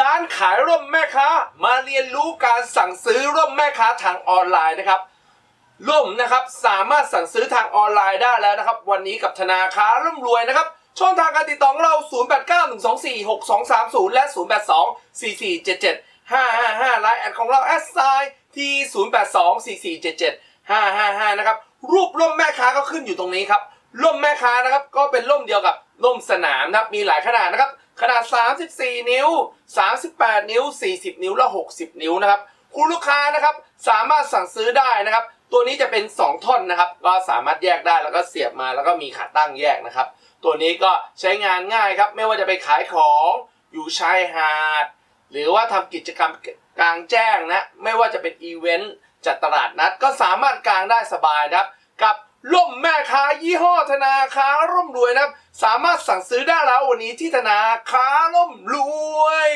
ร้านขายร่มแม่ค้า มาเรียนรู้การสั่งซื้อร่มแม่ค้าทางออนไลน์นะครับร่มนะครับสามารถสั่งซื้อทางออนไลน์ได้แล้วนะครับ วันนี้กับธนาคารร่ำรวยนะครับช่องทางการติดต่อของเรา 0891246230 และ 0824477555ไลน์แอดของเราแอดไซที่ 0824477555 นะครับ รูปร่มแม่ค้าก็ขึ้นอยู่ตรงนี้ครับ ร่มแม่ค้านะครับ ก็เป็นร่มเดียวกับร่มสนามนะครับ มีหลายขนาดนะครับ ขนาด 34 นิ้ว 38 นิ้ว 40 นิ้วและ 60 นิ้วนะครับคุณลูกค้านะครับสามารถสั่งซื้อได้นะครับ ตัวนี้จะเป็น 2 ท่อนนะครับ ก็สามารถแยกได้แล้วก็เสียบมาแล้วก็มีขาตั้งแยกนะครับ ตัวนี้ก็ใช้งานง่ายครับ ไม่ว่าจะไปขายของอยู่ชายหาด หรือว่าทำกิจกรรมกลางแจ้งนะ ไม่ว่าจะเป็นอีเวนต์จัดตลาดนัดก็สามารถกลางได้สบายนะครับ กับ ร่มแม่ค้ายี่ห้อธนาค้าร่มรวยนะครับ สามารถสั่งซื้อได้แล้ววันนี้ที่ธนาค้าร่มรวย